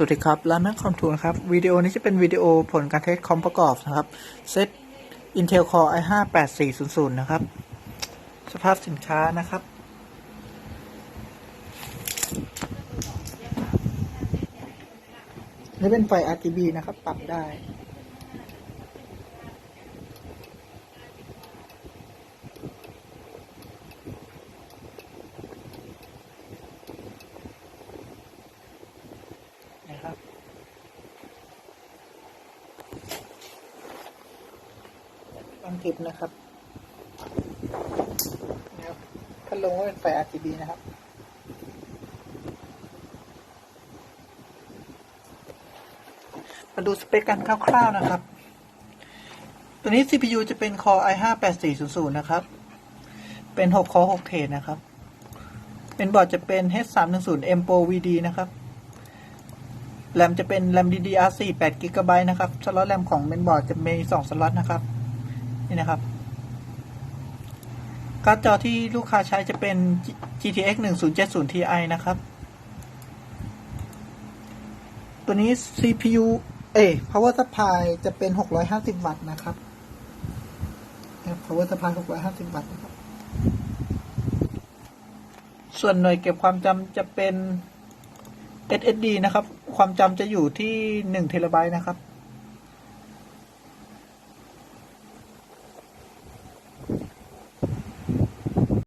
สวัสดีครับร้านแม่คอมทูนครับวิดีโอนี้จะเป็นวิดีโอผลการเทสคอมประกอบนะครับเซต Intel Core i5 8400 นะครับ สภาพสินค้านะครับ นี่เป็นไฟ RGB นะครับ ปรับได้ ครับต้องเก็บนะครับนะครับพัดลมก็เป็นไฟ RGB นะครับมาดูสเปคกันคร่าวๆนะครับ ตัวนี้ CPU จะเป็น Core i5 8400 นะครับ เป็น 6 Core 6 เทรดนะครับ เป็นบอร์ดจะเป็น H310 M Pro VD นะครับ แรมจะเป็นแรม DDR4 8 GB นะครับสล็อตแรมของเมนบอร์ดจะมี 2 สล็อตนะครับ นี่นะครับ การ์ดจอที่ลูกค้าใช้จะเป็น GTX 1070 Ti นะครับ ตัวนี้ CPU เอย power supply จะเป็น 650 วัตต์นะครับนะครับ power supply 650 วัตต์นะครับ ส่วนหน่วยเก็บความจำจะเป็น SSD นะครับ ความจำจะอยู่ที่1เทราไบต์นะครับ